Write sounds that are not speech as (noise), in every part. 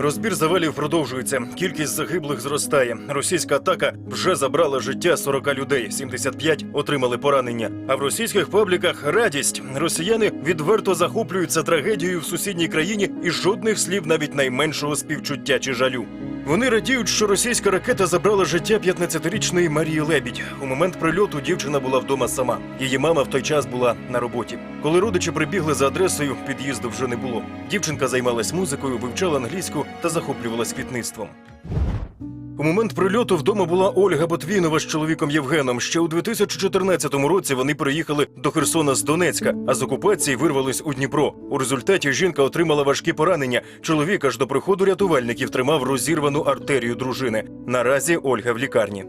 Розбір завалів продовжується. Кількість загиблих зростає. Російська атака вже забрала життя 40 людей. 75 отримали поранення. А в російських пабліках радість. Росіяни відверто захоплюються трагедією в сусідній країні і жодних слів, навіть найменшого співчуття чи жалю. Вони радіють, що російська ракета забрала життя 15-річної Марії Лебідь. У момент прильоту дівчина була вдома сама. Її мама в той час була на роботі. Коли родичі прибігли за адресою, під'їзду вже не було. Дівчинка займалась музикою, вивчала англійську та захоплювалась квітництвом. У момент прильоту вдома була Ольга Ботвінова з чоловіком Євгеном. Ще у 2014 році вони приїхали до Херсона з Донецька, а з окупації вирвались у Дніпро. У результаті жінка отримала важкі поранення. Чоловік аж до приходу рятувальників тримав розірвану артерію дружини. Наразі Ольга в лікарні.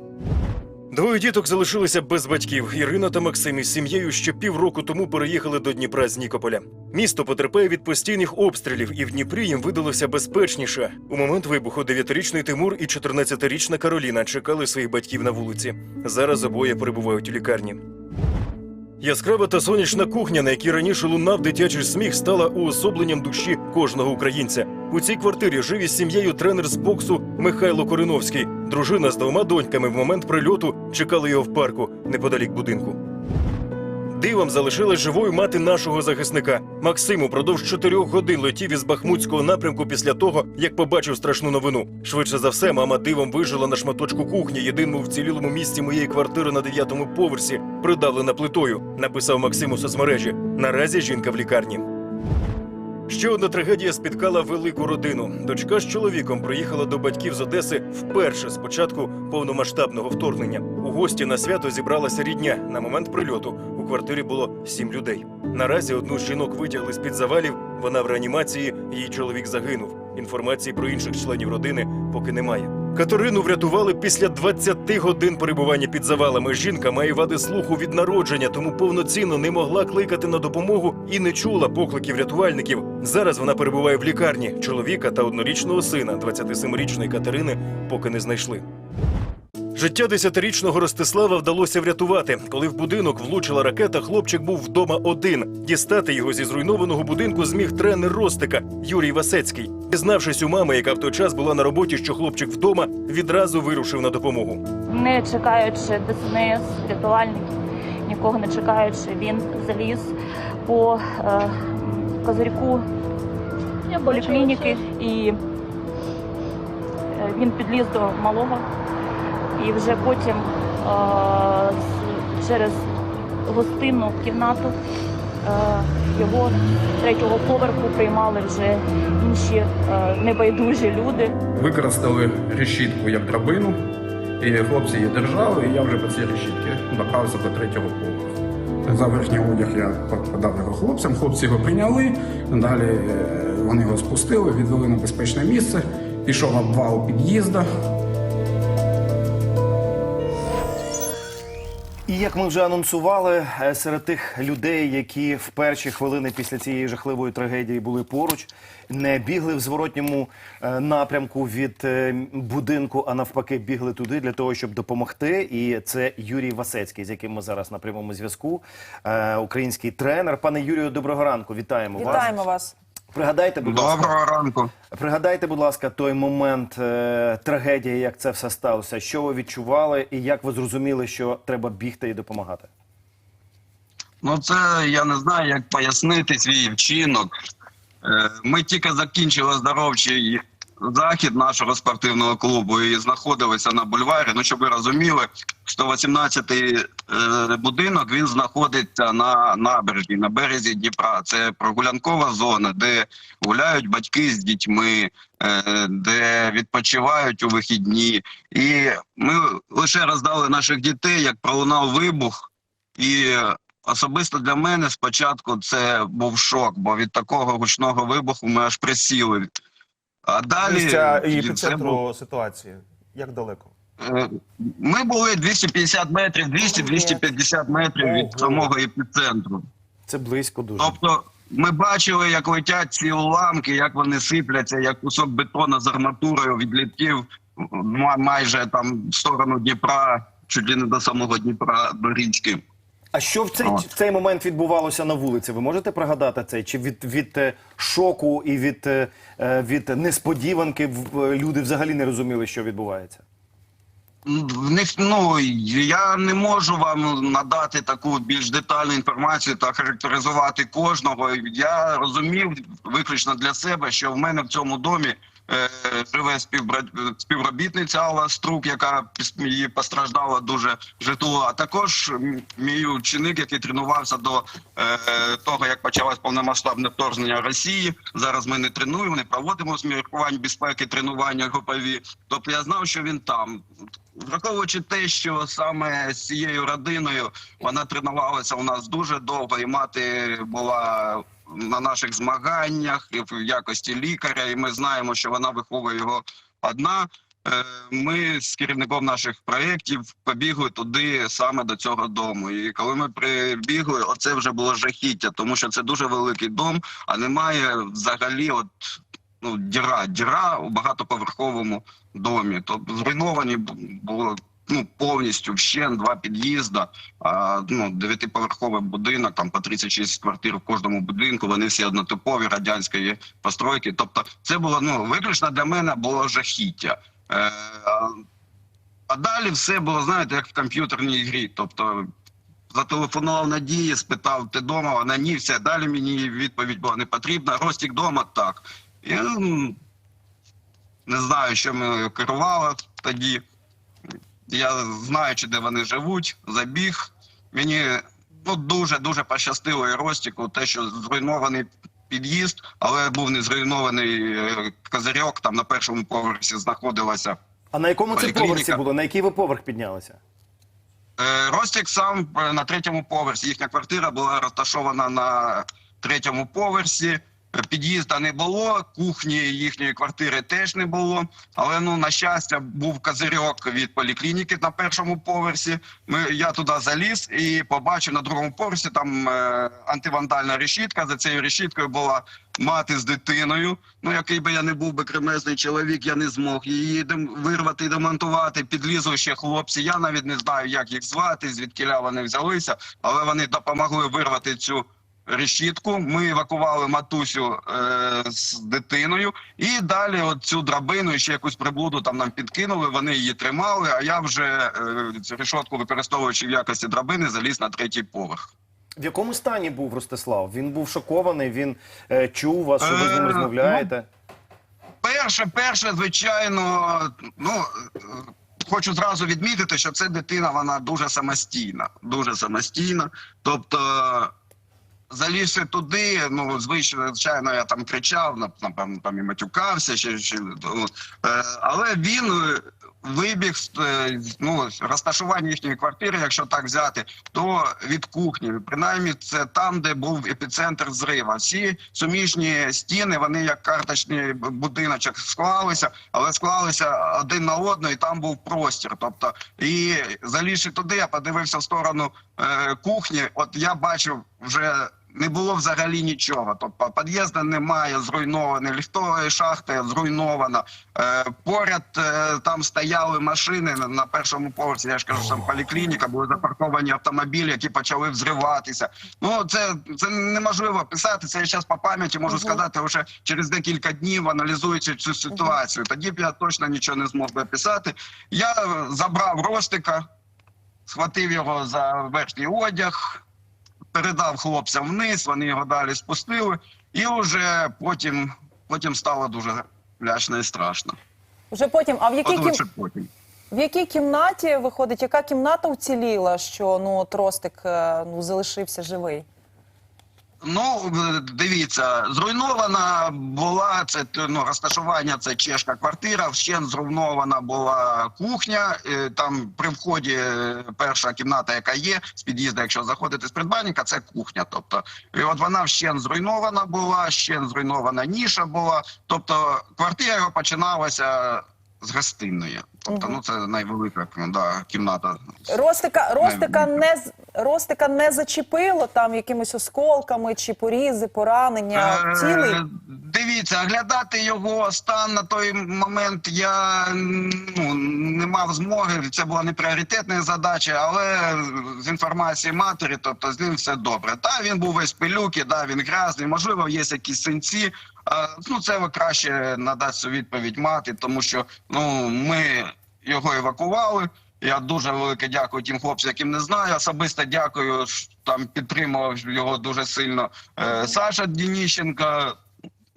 Двоє діток залишилися без батьків. Ірина та Максим із сім'єю ще півроку тому переїхали до Дніпра з Нікополя. Місто потерпає від постійних обстрілів, і в Дніпрі їм видалося безпечніше. У момент вибуху 9-річний Тимур і 14-річна Кароліна чекали своїх батьків на вулиці. Зараз обоє перебувають у лікарні. Яскрава та сонячна кухня, на якій раніше лунав дитячий сміх, стала уособленням душі кожного українця. У цій квартирі жив із сім'єю тренер з боксу Михайло Кориновський. Дружина з двома доньками в момент прильоту чекали його в парку неподалік будинку. Дивом залишилась живою мати нашого захисника. Максим упродовж чотирьох годин летів із Бахмутського напрямку після того, як побачив страшну новину. Швидше за все, мама дивом вижила на шматочку кухні, єдиному вцілілому місці моєї квартири на дев'ятому поверсі, придавлена плитою. Написав Максим у соцмережі. Наразі жінка в лікарні. Ще одна трагедія спіткала велику родину. Дочка з чоловіком приїхала до батьків з Одеси вперше з початку повномасштабного вторгнення. У гості на свято зібралася рідня. На момент прильоту квартирі було сім людей. Наразі одну з жінок витягли з під завалів. Вона в реанімації. Її чоловік загинув. Інформації про інших членів родини поки немає. Катерину врятували після 20 годин перебування під завалами. Жінка має вади слуху від народження, тому повноцінно не могла кликати на допомогу і не чула покликів рятувальників. Зараз вона перебуває в лікарні. Чоловіка та однорічного сина, 27-річної Катерини, поки не знайшли. Життя десятирічного Ростислава вдалося врятувати. Коли в будинок влучила ракета, хлопчик був вдома один. Дістати його зі зруйнованого будинку зміг тренер Ростика Юрій Васецький. Дізнавшись у мами, яка в той час була на роботі, що хлопчик вдома, відразу вирушив на допомогу. не чекаючи ДСНС, рятувальників, нікого не чекаючи, він заліз по е, козирьку поліклініки і е, він підліз до малого. І вже потім е, через гостинну кімнату е, його третього поверху приймали вже інші е, небайдужі люди. Використали решітку як драбину, і хлопці її держали, і я вже по цій решітці добрався до третього поверху. За верхній одяг я подав його хлопцям, хлопці його прийняли, далі е, вони його спустили, відвели на безпечне місце, пішов обвал під'їзду. Як ми вже анонсували, е, серед тих людей, які в перші хвилини після цієї жахливої трагедії були поруч, не бігли в зворотньому е, напрямку від е, будинку, а навпаки, бігли туди для того, щоб допомогти. І це Юрій Васецький, з яким ми зараз на прямому зв'язку. Український тренер. Пане Юрію, доброго ранку. Вітаємо, Вітаємо вас. Пригадайте, будь ласка. Доброго ранку. Пригадайте, будь ласка, той момент е, трагедії, як це все сталося. Що ви відчували, і як ви зрозуміли, що треба бігти і допомагати? Ну це я не знаю, як пояснити свій вчинок. Е, Ми тільки закінчили оздоровчий захід нашого спортивного клубу і знаходилися на бульварі. Ну, щоб ви розуміли, 118-й е, будинок він знаходиться на набережні, на березі Дніпра. Це прогулянкова зона, де гуляють батьки з дітьми, е, де відпочивають у вихідні. І ми лише роздали наших дітей, як пролунав вибух. І особисто для мене спочатку це був шок, бо від такого гучного вибуху ми аж присіли. А далі Місця і це епіцентру був- ситуації. Як далеко? Е, Ми були 250 метрів, 200-250 метрів від самого епіцентру. Це близько дуже. Тобто ми бачили, як летять ці уламки, як вони сипляться, як кусок бетона з арматурою відлітів майже там в сторону Дніпра. чуть ли не до самого Дніпра до Річки. А що в цей, От. в цей момент відбувалося на вулиці? Ви можете пригадати це? Чи від, від е, шоку і від, е, е, від несподіванки в- люди взагалі не розуміли, що відбувається? В них ну я не можу вам надати таку більш детальну інформацію та характеризувати кожного. Я розумів виключно для себе, що в мене в цьому домі живе співбра- співробітниця Алла Струк, яка її постраждала дуже житло. А також мій ученик, який тренувався до е, того, як почалось повномасштабне вторгнення Росії. Зараз ми не тренуємо, не проводимо з міркувань безпеки, тренування групові. Тобто я знав, що він там. Враховуючи те, що саме з цією родиною вона тренувалася у нас дуже довго, і мати була на наших змаганнях і в якості лікаря, і ми знаємо, що вона виховує його одна. Е, Ми з керівником наших проєктів побігли туди саме до цього дому. І коли ми прибігли, оце вже було жахіття, тому що це дуже великий дом, а немає взагалі от ну діра, діра у багатоповерховому домі. Тобто зруйновані було ну повністю вщен два під'їзда. Ну дев'ятиповерховий будинок, там по 36 квартир в кожному будинку. Вони всі однотипові радянської постройки. Тобто, це було ну виключно для мене було жахіття. Е, а, далі все було, знаєте, як в комп'ютерній грі. Тобто зателефонував Надії, спитав, ти дома? Вона ні, все. Далі мені відповідь була не потрібна. Ростік дома так. І, м, не знаю, що ми керували тоді. Я знаючи, де вони живуть, забіг. Мені ну дуже дуже пощастило і Ростіку, те, що зруйнований під'їзд, але був не зруйнований е, козирьок. Там на першому поверсі знаходилася. А на якому це поверсі було? На який ви поверх піднялися? Е, Ростік сам е, на третьому поверсі. Їхня квартира була розташована на третьому поверсі. Е, Під'їзда не було, кухні їхньої квартири теж не було. Але ну на щастя, був козирьок від поліклініки на першому поверсі. Ми я туди заліз і побачив на другому поверсі там е, антивандальна решітка. За цією решіткою була мати з дитиною. Ну який би я не був би кремезний чоловік, я не змог її вирвати і демонтувати. Підлізли ще хлопці. Я навіть не знаю, як їх звати, звідкіля вони взялися, але вони допомогли вирвати цю решітку. Ми евакували матусю е, з дитиною, і далі от цю драбину і ще якусь приблуду там нам підкинули. Вони її тримали. А я вже е, цю решетку використовуючи в якості драбини, заліз на третій поверх. В якому стані був Ростислав? Він був шокований, він е, чув вас, що ви з ним Е, розмовляєте. Перше, перше, звичайно, ну е, хочу зразу відмітити, що це дитина, вона дуже самостійна, дуже самостійна. Тобто, залізши туди, ну звичайно, я там кричав, нап- напевно, там і матюкався, ще, ще от. Е, але він е, вибіг е, ну розташування їхньої квартири, якщо так взяти, то від кухні. Принаймні, це там, де був епіцентр зрива. Всі суміжні стіни, вони як карточний будиночок склалися, але склалися один на одного, і там був простір. Тобто, і залізши туди, я подивився в сторону е, кухні. От я бачив вже. Не було взагалі нічого. Тобто під'їзду немає, зруйнована, ліфтова шахта зруйнована. Е, поряд е, там стояли машини на, першому поверсі. Я ж кажу, там поліклініка, були запарковані автомобілі, які почали взриватися. Ну це, це неможливо писати. Це я зараз по пам'яті можу сказати вже через декілька днів, аналізуючи цю ситуацію. Тоді б я точно нічого не змог би писати. Я забрав Ростика, схватив його за верхній одяг передав хлопцям вниз, вони його далі спустили, і вже потім, потім стало дуже лячно і страшно. Вже потім. А в якій, кім... потім. в якій кімнаті виходить, яка кімната уціліла, що ну тростик е, ну залишився живий? Ну дивіться, зруйнована була це ну, розташування. Це чешка квартира. Вщен зруйнована була кухня. е, Там при вході е, перша кімната, яка є з під'їзду, якщо заходити з придбанника, це кухня. Тобто, і от вона вщен зруйнована була, щен зруйнована ніша була. Тобто, квартира починалася з гостиної. Тобто, Мгм. ну це найвелика да, кімната. Ростика, Ростика не Ростика не зачепило там якимись осколками чи порізи, поранення. Е, Цілий? Дивіться, оглядати його стан на той момент я ну, не мав змоги. Це була не пріоритетна задача, але з інформації матері, тобто з ним все добре. Та він був весь пилюки, да, він грязний, можливо, є якісь синці. Ну, це краще надасть цю відповідь мати, тому що ну, ми його евакували. Я дуже велике дякую тим хлопцям, яким не знаю. Особисто дякую, там підтримував його дуже сильно е, Саша Дініщенко.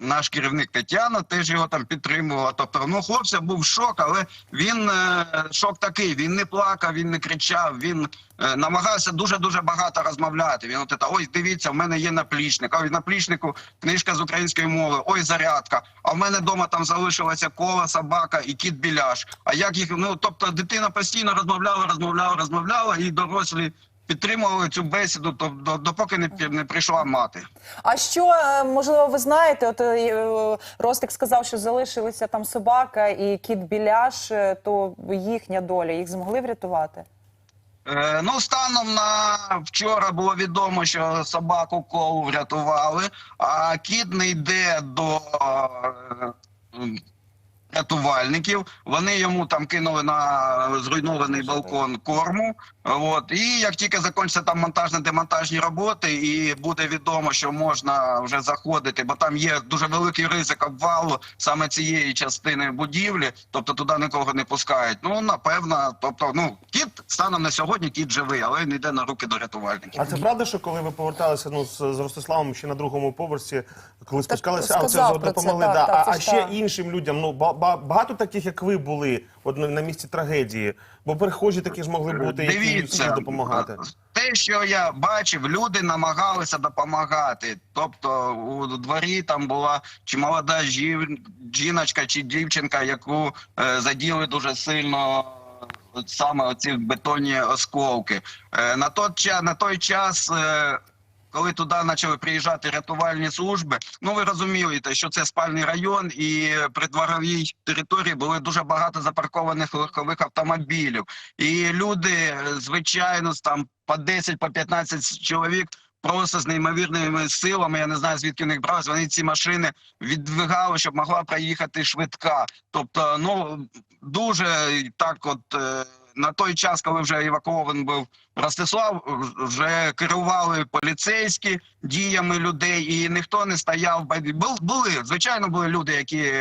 Наш керівник Тетяна теж його там підтримувала. Тобто, ну хлопця був шок, але він е, шок такий. Він не плакав, він не кричав. Він е, намагався дуже дуже багато розмовляти. Він от це, ой, дивіться, в мене є наплічник. А в наплічнику книжка з української мови. Ой, зарядка. А в мене вдома там залишилася кола, собака і кіт біляш. А як їх ну тобто, дитина постійно розмовляла, розмовляла, розмовляла, і дорослі підтримували цю бесіду, то допоки не, не прийшла мати. А що е, можливо, ви знаєте? От е, Ростик сказав, що залишилися там собака і кіт біляш, е, то їхня доля їх змогли врятувати? Е, ну, станом на вчора було відомо, що собаку колу врятували, а кіт не йде до е, рятувальників. Вони йому там кинули на зруйнований балкон корму. От і як тільки закінчаться там монтажно-демонтажні роботи, і буде відомо, що можна вже заходити, бо там є дуже великий ризик обвалу саме цієї частини будівлі, тобто туди нікого не пускають. Ну напевно, тобто, ну кіт станом на сьогодні кіт живий, але не йде на руки до рятувальників. А це правда, що коли ви поверталися ну, з, з Ростиславом ще на другому поверсі, коли спускалися, а це це, допомогли, так, да. так, а, це а ще так. іншим людям, ну ба- ба- багато таких, як ви були, от на, місці трагедії, бо перехожі такі ж могли бути, які допомагати. те, що я бачив, люди намагалися допомагати. Тобто у дворі там була чи молода жіночка, чи дівчинка, яку е, заділи дуже сильно. Саме оці бетонні осколки. Е, на той час, на той час коли туди почали приїжджати рятувальні служби, ну ви розумієте, що це спальний район, і при дворовій території були дуже багато запаркованих легкових автомобілів. І люди, звичайно, там по 10, по 15 чоловік. Просто з неймовірними силами, я не знаю звідки них бралось, вони ці машини віддвигали, щоб могла проїхати швидка. Тобто, ну дуже так, от е, на той час, коли вже евакуований був Ростислав, вже керували поліцейські діями людей, і ніхто не стояв. Були звичайно, були люди, які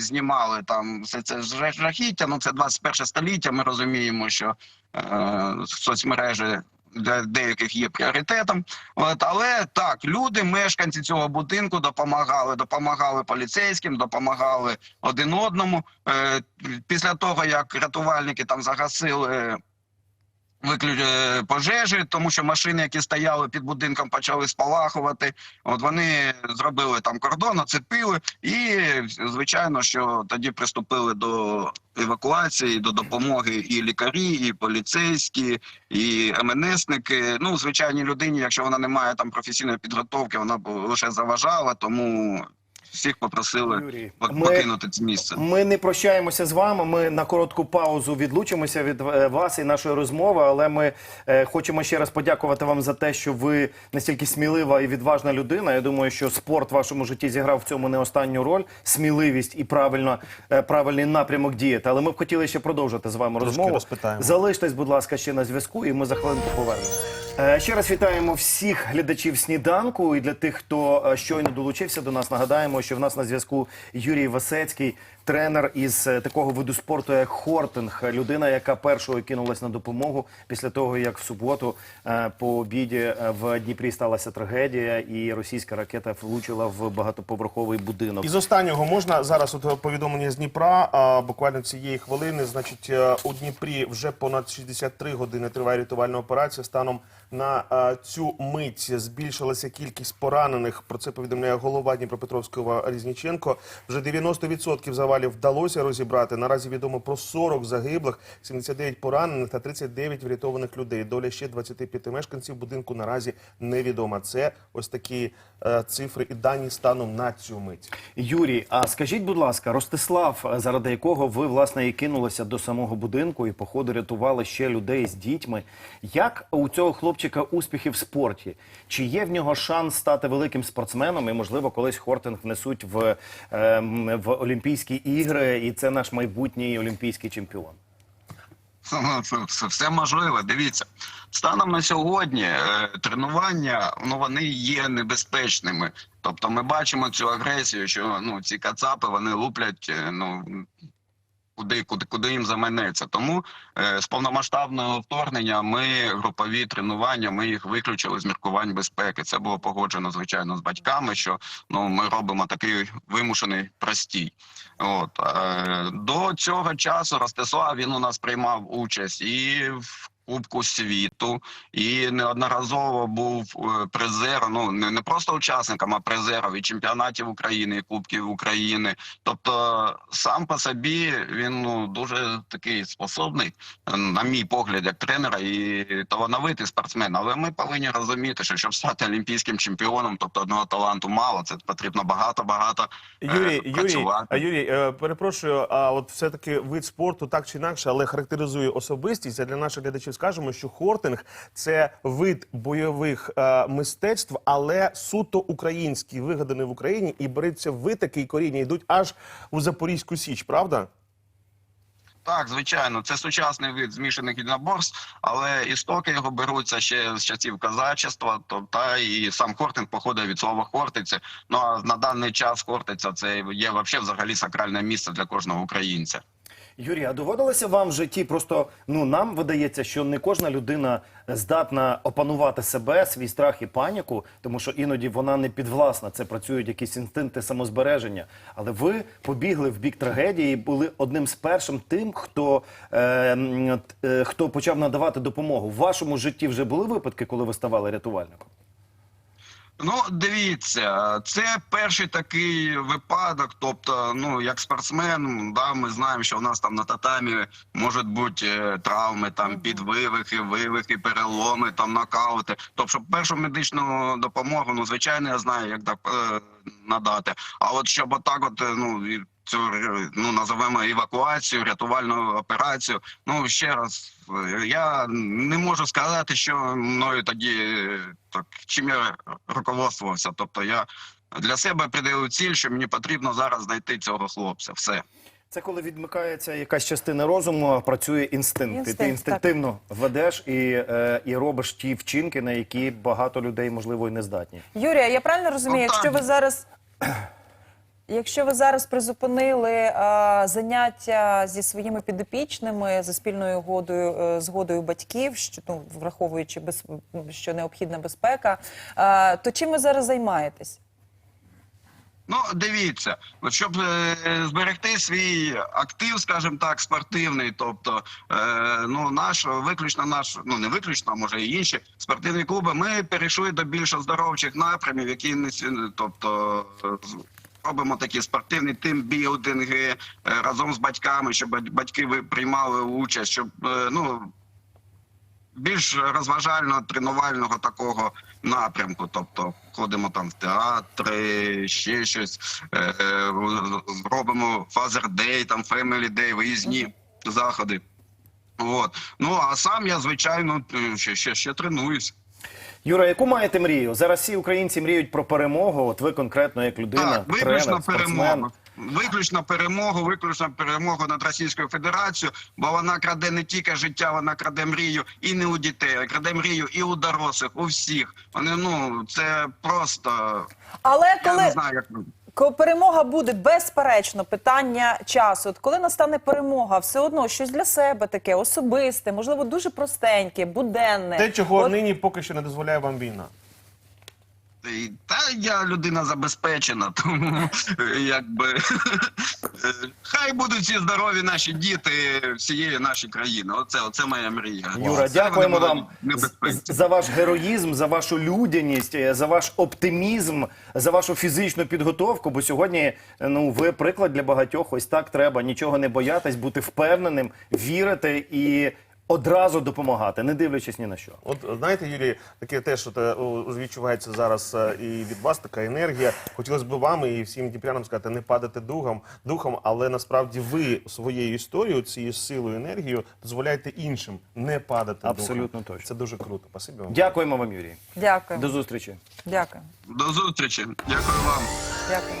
знімали там все це жахіття. Ну це 21 століття. Ми розуміємо, що е, соцмережі деяких є пріоритетом. От, але так, люди, мешканці цього будинку допомагали, допомагали поліцейським, допомагали один одному. Е, після того, як рятувальники там загасили виклю... е, пожежі, тому що машини, які стояли під будинком, почали спалахувати. От вони зробили там кордон, оцепили, і звичайно, що тоді приступили до евакуації, до допомоги і лікарі, і поліцейські, і МНСники. Ну, звичайній людині, якщо вона не має там професійної підготовки, вона лише заважала, тому всіх попросили Юрій, пок- ми- покинути це місце. Ми не прощаємося з вами. Ми на коротку паузу відлучимося від е, вас і нашої розмови. Але ми е, хочемо ще раз подякувати вам за те, що ви настільки смілива і відважна людина. Я думаю, що спорт в вашому житті зіграв в цьому не останню роль. Сміливість і правильно е, правильний напрямок діяти. Але ми б хотіли ще продовжити з вами Трошки розмову. розпитаємо. Залиштесь, будь ласка, ще на зв'язку, і ми за хвилинку повернемося. Ще раз вітаємо всіх глядачів сніданку. І для тих, хто щойно долучився до нас, нагадаємо, що в нас на зв'язку Юрій Васецький, тренер із е, такого виду спорту, як хортинг. Людина, яка першою кинулась на допомогу після того, як в суботу е, по обіді е, в Дніпрі сталася трагедія, і російська ракета влучила в багатоповерховий будинок. Із останнього можна зараз от повідомлення з Дніпра. А, буквально цієї хвилини. Значить, у Дніпрі вже понад 63 години триває рятувальна операція. Станом на цю мить збільшилася кількість поранених. Про це повідомляє голова Дніпропетровського Різніченко. Вже 90% завалів вдалося розібрати. Наразі відомо про 40 загиблих, 79 поранених та 39 врятованих людей. Доля ще 25 мешканців будинку наразі невідома. Це ось такі е, цифри і дані станом на цю мить. Юрій, а скажіть, будь ласка, Ростислав, заради якого ви власне і кинулися до самого будинку і по ходу рятували ще людей з дітьми. Як у цього хлопчика успіхи в спорті? Чи є в нього шанс стати великим спортсменом? І можливо, колись Хортинг внесуть в, ем, в Олімпійські ігри, і це наш майбутній олімпійський чемпіон? Це все можливо. Дивіться, станом на сьогодні е, тренування ну вони є небезпечними. Тобто, ми бачимо цю агресію, що ну ці кацапи вони луплять. е, Ну куди, куди, куди їм заманеться. Тому е, з повномасштабного вторгнення ми групові тренування, ми їх виключили з міркувань безпеки. Це було погоджено звичайно з батьками. Що ну ми робимо такий вимушений простій. От е, до цього часу Ростислав він у нас приймав участь і в Кубку світу, і неодноразово був е, призером. Ну не, не просто учасником, а призером і чемпіонатів України, і Кубків України. Тобто, сам по собі він ну дуже такий способний, е, на мій погляд, як тренера, і талановитий спортсмен. Але ми повинні розуміти, що щоб стати олімпійським чемпіоном, тобто одного таланту мало, це потрібно багато багато Юрій, е, Юрій, працювати. а, Юрій, е, перепрошую, а от все-таки вид спорту так чи інакше, але характеризує особистість. А для наших глядачів скажемо, що хортинг це вид бойових е, мистецтв, але суто український, вигаданий в Україні, і береться витоки і коріння йдуть аж у Запорізьку Січ, правда? Так, звичайно, це сучасний вид змішаних єдиноборств, але істоки його беруться ще з часів казачества, то та і сам хортинг походить від слова хортиця. Ну а на даний час хортиця це є взагалі сакральне місце для кожного українця. Юрій, а доводилося вам в житті? Просто ну нам видається, що не кожна людина здатна опанувати себе, свій страх і паніку, тому що іноді вона не підвласна. Це працюють якісь інстинкти самозбереження. Але ви побігли в бік трагедії, і були одним з першим тим, хто, е, е, хто почав надавати допомогу. В вашому житті вже були випадки, коли ви ставали рятувальником? Ну, дивіться, це перший такий випадок. Тобто, ну як спортсмен, да, ми знаємо, що у нас там на татамі можуть бути е, травми, там підвивихи, вивихи, переломи, там нокаути. Тобто, першу медичну допомогу, ну звичайно, я знаю, як так е, надати. А от щоб отак, от е, ну цю ну називаємо евакуацію, рятувальну операцію. Ну ще раз, я не можу сказати, що мною тоді так чим я руководствувався. Тобто я для себе приділив ціль, що мені потрібно зараз знайти цього хлопця. Все. Це коли відмикається якась частина розуму, а працює інстинкт. і Інстинкт, ти інстинктивно ведеш і, е, і робиш ті вчинки, на які багато людей, можливо, і не здатні. Юрія, я правильно розумію, Ну, якщо ви зараз. Якщо ви зараз призупинили е, заняття зі своїми підопічними за спільною угодою е, згодою батьків, що ну враховуючи без що необхідна безпека, е, то чим ви зараз займаєтесь? Ну, дивіться, от щоб е, зберегти свій актив, скажімо так, спортивний, тобто е, ну наш виключно наш, ну не виключно, а може і інші спортивні клуби. Ми перейшли до більш оздоровчих напрямів, які не тобто. Робимо такі спортивні тимбілдинги е, разом з батьками, щоб батьки приймали участь, щоб е, ну більш розважально тренувального такого напрямку. Тобто ходимо там в театри, ще щось, е, робимо фазер-дей, там фемелі дей, виїзні заходи. От. Ну а сам я, звичайно, ще, ще, ще тренуюсь. Юра, яку маєте мрію? Зараз всі українці мріють про перемогу. От ви конкретно, як людина, Так, виключно тренер, перемогу. Виключно перемогу, виключно перемогу над Російською Федерацією, бо вона краде не тільки життя, вона краде мрію і не у дітей, а краде мрію і у дорослих, у всіх. Вони ну це просто Але я коли не знаю, як перемога буде безперечно питання часу. От коли настане перемога, все одно щось для себе таке особисте, можливо, дуже простеньке, буденне. Те, чого От нині поки що не дозволяє вам війна. І- Та я людина забезпечена, (laughs) тому е, якби е, (laughs) хай будуть всі здорові наші діти всієї нашої країни. Оце, оце моя мрія. Юра, Це дякуємо вам за ваш героїзм, за вашу людяність, е, за ваш оптимізм, за вашу фізичну підготовку. Бо сьогодні е, ну ви приклад для багатьох. Ось так треба нічого не боятись, бути впевненим, вірити і одразу допомагати, не дивлячись ні на що. От знаєте, Юрій, таке теж от, е, о, відчувається зараз е, і від вас така енергія. Хотілося б вам і всім дніпрянам сказати, не падати духом, духом, але насправді ви своєю історією, цією силою, енергією дозволяєте іншим не падати Абсолютно духом. точно. Це дуже круто. Спасибі вам. Дякуємо вам, Юрій. Дякую. До зустрічі. Дякую. До зустрічі. Дякую вам. Дякую.